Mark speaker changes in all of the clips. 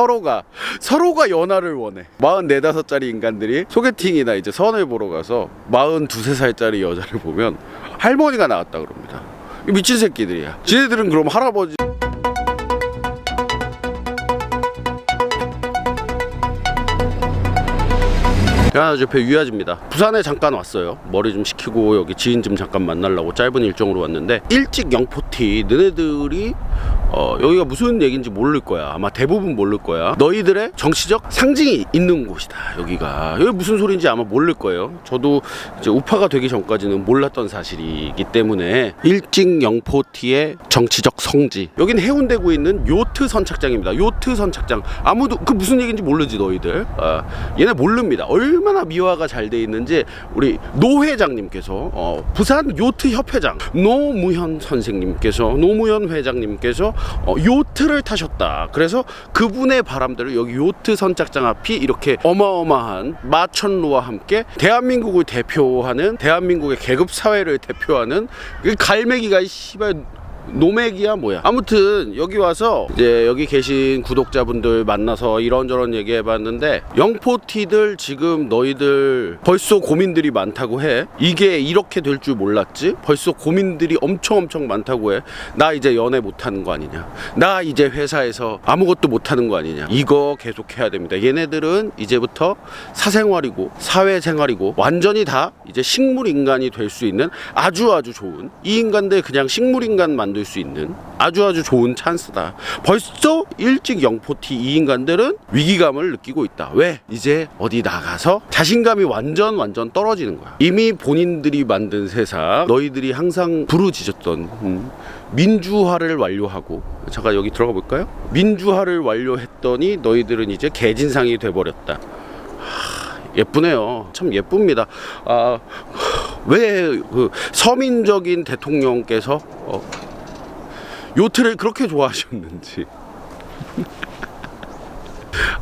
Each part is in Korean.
Speaker 1: 서로가 서로가 연하를 원해. 44, 5살짜리 인간들이 소개팅이나 이제 선을 보러 가서 42, 3살짜리 여자를 보면 할머니가 나왔다 그럽니다. 이 미친 새끼들이야. 지네들은 그럼 할아버지 야, 저배 유아지입니다. 부산에 잠깐 왔어요. 머리 좀 식히고 여기 지인 좀 잠깐 만나려고 짧은 일정으로 왔는데 일찍 영포티 너네들이 어, 여기가 무슨 얘기인지 모를 거야. 아마 대부분 모를 거야. 너희들의 정치적 상징이 있는 곳이다. 여기가 여기 무슨 소리인지 아마 모를 거예요. 저도 이제 우파가 되기 전까지는 몰랐던 사실이기 때문에 일찍 영포티의 정치적 성지. 여기는 해운대구에 있는 요트 선착장입니다. 요트 선착장. 아무도 그 무슨 얘기인지 모르지 너희들. 아, 얘네 모릅니다. 얼 마나 미화가 잘 돼 있는지 우리 노 회장님께서 어, 부산 요트 협회장 노무현 선생님께서 노무현 회장님께서 어, 요트를 타셨다. 그래서 그분의 바람대로 여기 요트 선착장 앞이 이렇게 어마어마한 마천루와 함께 대한민국을 대표하는 대한민국의 계급 사회를 대표하는 그 갈매기가 이 씨발 노맥이야 뭐야. 아무튼 여기 와서 이제 여기 계신 구독자분들 만나서 이런저런 얘기해 봤는데 영포티들 지금 너희들 벌써 고민들이 많다고 해. 이게 이렇게 될 줄 몰랐지? 벌써 고민들이 엄청 엄청 많다고 해 나 이제 연애 못하는 거 아니냐. 나 이제 회사에서 아무것도 못하는 거 아니냐. 이거 계속 해야 됩니다. 얘네들은 이제부터 사생활이고 사회생활이고 완전히 다 이제 식물 인간이 될 수 있는 아주 아주 좋은 이 인간들 그냥 식물 인간 만들 수 있는 아주 아주 좋은 찬스다. 벌써 일찍 영포티 이 인간들은 위기감을 느끼고 있다. 왜? 이제 어디 나가서 자신감이 완전 완전 떨어지는 거야. 이미 본인들이 만든 세상, 너희들이 항상 부르짖었던 음, 민주화를 완료하고 잠깐 여기 들어가 볼까요? 민주화를 완료했더니 너희들은 이제 개진상이 돼버렸다. 예쁘네요. 참 예쁩니다. 아, 왜 그 서민적인 대통령께서 어, 요트를 그렇게 좋아하셨는지.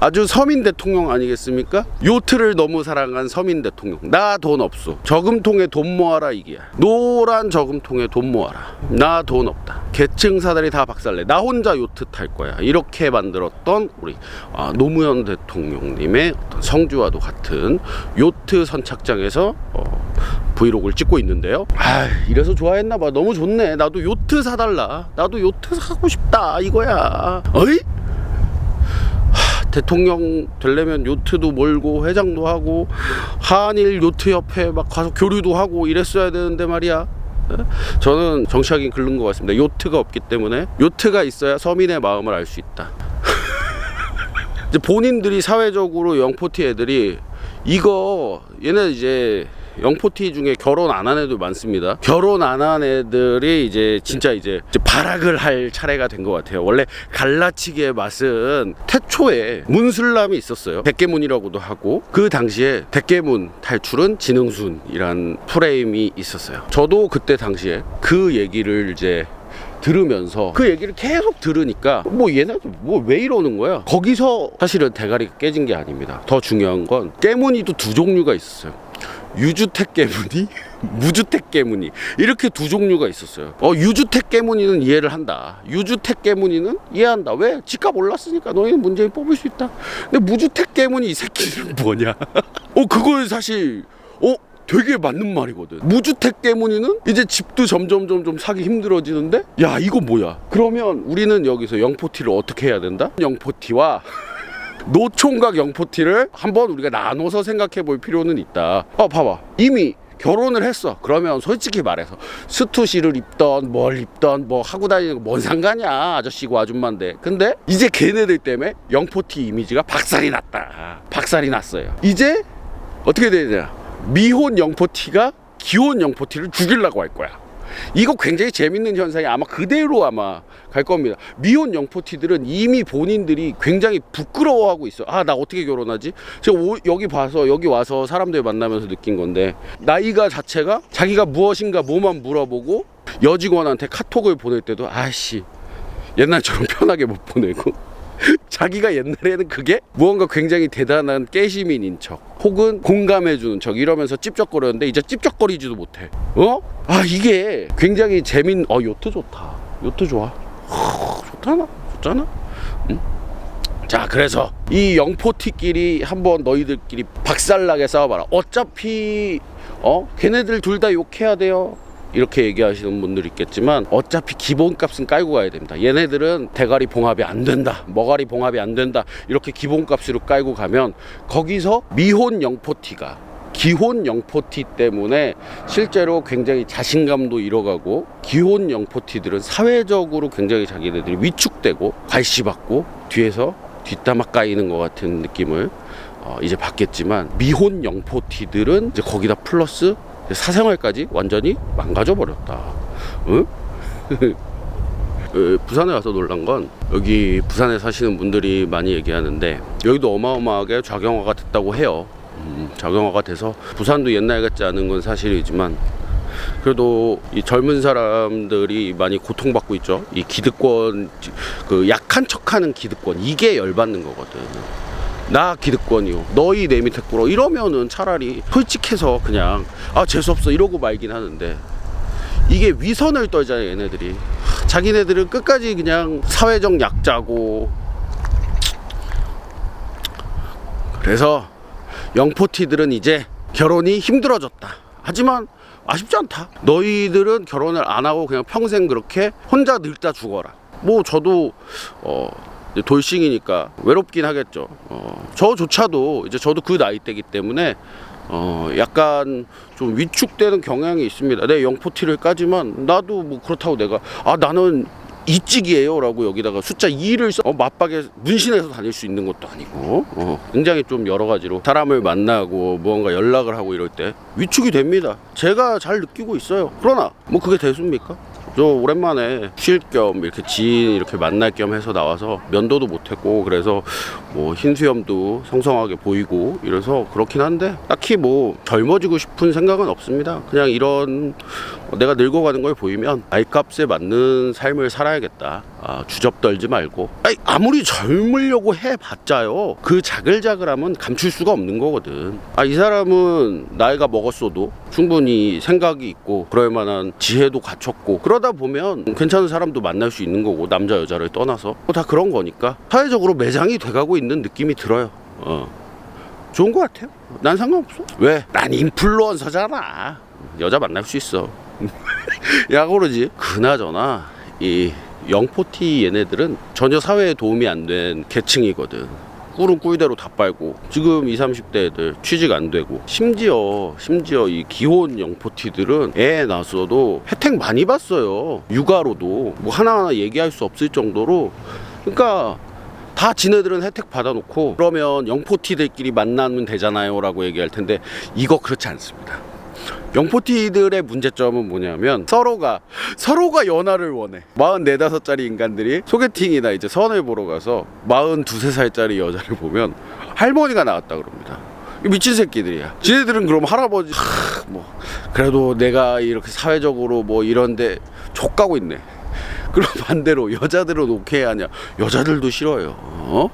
Speaker 1: 아주 서민 대통령 아니겠습니까? 요트를 너무 사랑한 서민 대통령. 나 돈 없어. 저금통에 돈 모아라 이게야. 노란 저금통에 돈 모아라. 나 돈 없다. 계층사들이 다 박살내. 나 혼자 요트 탈 거야. 이렇게 만들었던 우리 아, 노무현 대통령님의 성주와도 같은 요트 선착장에서 어, 브이로그를 찍고 있는데요. 아, 이래서 좋아했나 봐. 너무 좋네. 나도 요트 사달라. 나도 요트 사고 싶다. 이거야. 어이? 대통령 되려면 요트도 몰고 회장도 하고 한일 요트 협회 막 가서 교류도 하고 이랬어야 되는데 말이야. 예? 저는 정치하긴 글른 것 같습니다. 요트가 없기 때문에 요트가 있어야 서민의 마음을 알 수 있다. 본인들이 사회적으로 영포티 애들이 이거 얘네 이제 영포티 중에 결혼 안 한 애들 많습니다. 결혼 안 한 애들이 이제 진짜 이제, 발악을 할 차례가 된 것 같아요. 원래 갈라치기의 맛은 태초에 문술람이 있었어요. 백계문이라고도 하고 그 당시에 백계문 탈출은 진흥순이란 프레임이 있었어요. 저도 그때 당시에 그 얘기를 이제 들으면서 그 얘기를 계속 들으니까 뭐 얘네들 뭐왜 이러는 거야 거기서 사실은 대가리가 깨진 게 아닙니다 더 중요한 건 깨문이도 두 종류가 있었어요 유주택 깨문이? 무주택 깨문이? 이렇게 두 종류가 있었어요. 어 유주택 깨문이는 이해를 한다. 유주택 깨문이는 이해한다. 왜? 집값 올랐으니까 너희는 문재인 뽑을 수 있다. 근데 무주택 깨문이 이 새끼는 뭐냐? 어 그걸 사실 어 되게 맞는 말이거든. 무주택 때문에는 이제 집도 점점 점점 사기 힘들어지는데? 야 이거 뭐야? 그러면 우리는 여기서 영포티를 어떻게 해야 된다? 영포티와 노총각 영포티를 한번 우리가 나눠서 생각해 볼 필요는 있다. 어 봐봐 이미 결혼을 했어. 그러면 솔직히 말해서 스투시를 입던 뭘 입던 뭐 하고 다니는 거 뭔 상관이야 아저씨고 아줌마인데. 근데 이제 걔네들 때문에 영포티 이미지가 박살이 났다. 박살이 났어요. 이제 어떻게 되냐? 미혼 영포티가 기혼 영포티를 죽이려고 할 거야. 이거 굉장히 재밌는 현상이 아마 그대로 아마 갈 겁니다. 미혼 영포티들은 이미 본인들이 굉장히 부끄러워하고 있어. 아, 나 어떻게 결혼하지? 제가 오- 여기 봐서 여기 와서 사람들 만나면서 느낀 건데 나이가 자체가 자기가 무엇인가 뭐만 물어보고 여직원한테 카톡을 보낼 때도 아씨 옛날처럼 편하게 못 보내고 자기가 옛날에는 그게 무언가 굉장히 대단한 깨시민인 척 혹은 공감해주는 척 이러면서 찝쩍거렸는데 이제 찝쩍거리지도 못해. 어? 아 이게 굉장히 재민 어 요트 좋다. 요트 좋아. 하, 좋잖아 좋잖아? 응? 자 그래서 이 영포티끼리 한번 너희들끼리 박살나게 싸워봐라. 어차피 어? 걔네들 둘 다 욕해야 돼요 이렇게 얘기하시는 분들 있겠지만 어차피 기본값은 깔고 가야 됩니다. 얘네들은 대가리 봉합이 안 된다 머가리 봉합이 안 된다 이렇게 기본값으로 깔고 가면 거기서 미혼 영포티가 기혼 영포티 때문에 실제로 굉장히 자신감도 잃어가고 기혼 영포티들은 사회적으로 굉장히 자기네들이 위축되고 괄시받고 뒤에서 뒷담화 까이는 것 같은 느낌을 어, 이제 받겠지만 미혼 영포티들은 이제 거기다 플러스 사생활까지 완전히 망가져 버렸다. 응? 어, 부산에 와서 놀란 건 여기 부산에 사시는 분들이 많이 얘기하는데 여기도 어마어마하게 좌경화가 됐다고 해요. 음, 좌경화가 돼서 부산도 옛날 같지 않은 건 사실이지만 그래도 이 젊은 사람들이 많이 고통받고 있죠. 이 기득권 그 약한 척하는 기득권 이게 열받는 거거든. 나 기득권이요. 너희 내 밑에 꿇어. 이러면은 차라리 솔직해서 그냥 아 재수 없어. 이러고 말긴 하는데. 이게 위선을 떨잖아요 얘네들이. 하, 자기네들은 끝까지 그냥 사회적 약자고. 그래서 영포티들은 이제 결혼이 힘들어졌다. 하지만 아쉽지 않다. 너희들은 결혼을 안 하고 그냥 평생 그렇게 혼자 늙다 죽어라. 뭐 저도 어 돌싱이니까 외롭긴 하겠죠 어 저조차도 이제 저도 그 나이대기 때문에 어 약간 좀 위축되는 경향이 있습니다. 내 영포티를 까지만 나도 뭐 그렇다고 내가 아 나는 이찍이에요라고 여기다가 숫자 2를 써 어, 맞박에 문신해서 다닐 수 있는 것도 아니고 어, 굉장히 좀 여러 가지로 사람을 만나고 무언가 연락을 하고 이럴 때 위축이 됩니다. 제가 잘 느끼고 있어요. 그러나 뭐 그게 대수입니까? 저 오랜만에 쉴 겸 이렇게 지인 이렇게 만날 겸 해서 나와서 면도도 못했고 그래서 뭐 흰수염도 성성하게 보이고 이래서 그렇긴 한데 딱히 뭐 젊어지고 싶은 생각은 없습니다. 그냥 이런 내가 늙어가는 걸 보이면 아이값에 맞는 삶을 살아야겠다. 아, 주접 떨지 말고. 아니, 아무리 젊으려고 해봤자요. 그 자글자글함은 감출 수가 없는 거거든. 아, 이 사람은 나이가 먹었어도 충분히 생각이 있고 그럴 만한 지혜도 갖췄고 그러다 보면 괜찮은 사람도 만날 수 있는 거고 남자 여자를 떠나서 뭐 다 그런 거니까 사회적으로 매장이 돼가고 있는 느낌이 들어요. 어. 좋은 것 같아요. 난 상관없어. 왜? 난 인플루언서잖아. 여자 만날 수 있어. 야 그러지. 그나저나 이 영포티 얘네들은 전혀 사회에 도움이 안 된 계층이거든. 꿀은 꿀대로 다 빨고 지금 20, 30대 애들 취직 안 되고 심지어 심지어 이 기혼 영포티들은 애 낳았어도 혜택 많이 받어요. 육아로도 뭐 하나하나 얘기할 수 없을 정도로. 그러니까 다 지네들은 혜택 받아놓고 그러면 영포티들끼리 만나면 되잖아요 라고 얘기할 텐데 이거 그렇지 않습니다 영포티들의 문제점은 뭐냐면 서로가 서로가 연하를 원해. 44, 5살짜리 인간들이 소개팅이나 이제 선을 보러 가서 42, 3살짜리 여자를 보면 할머니가 나왔다 그럽니다. 이 미친 새끼들이야. 지네들은 그럼 할아버지 하, 뭐 그래도 내가 이렇게 사회적으로 뭐 이런데 족가고 있네. 그럼 반대로 여자들은 오케이 하냐? 여자들도 싫어요. 어?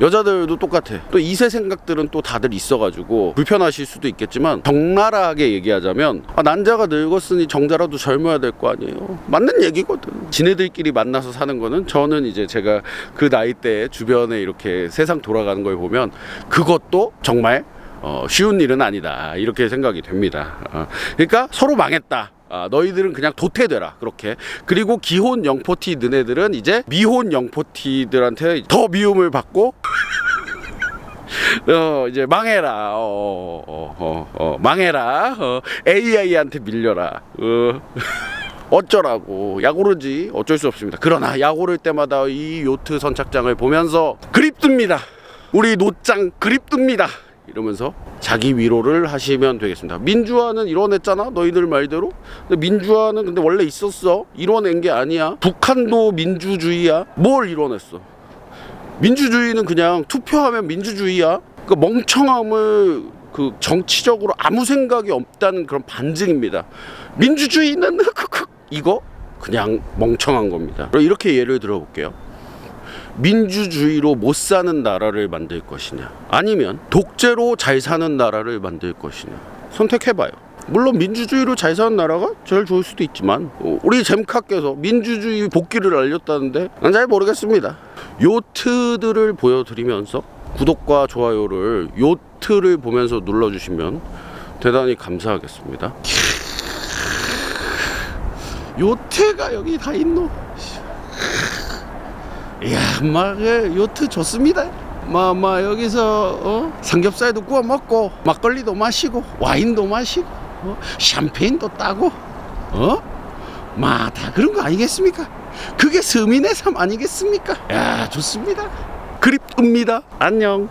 Speaker 1: 여자들도 똑같아. 또 이세 생각들은 또 다들 있어가지고 불편하실 수도 있겠지만 적나라하게 얘기하자면 아, 난자가 늙었으니 정자라도 젊어야 될 거 아니에요. 맞는 얘기거든. 지네들끼리 만나서 사는 거는 저는 이제 제가 그 나이 때 주변에 이렇게 세상 돌아가는 걸 보면 그것도 정말 어, 쉬운 일은 아니다. 이렇게 생각이 됩니다. 어, 그러니까 서로 망했다 아, 너희들은 그냥 도태되라 그렇게. 그리고 기혼 영포티 너네들은 이제 미혼 영포티들한테 더 미움을 받고 어 이제 망해라. 어, 어, 어, 어, 망해라. 어, AI한테 밀려라. 어. 어쩌라고. 야구르지? 어쩔 수 없습니다. 그러나 야구를 때마다 이 요트 선착장을 보면서 그립듭니다. 우리 노짱 그립듭니다 이러면서 자기 위로를 하시면 되겠습니다. 민주화는 이뤄냈잖아, 너희들 말대로. 근데 민주화는 근데 원래 있었어. 이뤄낸 게 아니야. 북한도 민주주의야. 뭘 이뤄냈어? 민주주의는 그냥 투표하면 민주주의야. 그 멍청함을 그 정치적으로 아무 생각이 없다는 그런 반증입니다. 민주주의는 이거 그냥 멍청한 겁니다. 이렇게 예를 들어볼게요. 민주주의로 못 사는 나라를 만들 것이냐 아니면 독재로 잘 사는 나라를 만들 것이냐 선택해봐요 물론 민주주의로 잘 사는 나라가 제일 좋을 수도 있지만 어, 우리 잼카께서 민주주의 복귀를 알렸다는데 난 잘 모르겠습니다. 요트들을 보여드리면서 구독과 좋아요를 요트를 보면서 눌러주시면 대단히 감사하겠습니다. 요트가 여기 다 있노. 이야, 막 예, 요트 좋습니다. 막, 막 여기서 어? 삼겹살도 구워 먹고 막걸리도 마시고 와인도 마시고 어? 샴페인도 따고 어? 막 다 그런 거 아니겠습니까? 그게 서민의 삶 아니겠습니까? 야, 좋습니다. 그립습니다. 안녕.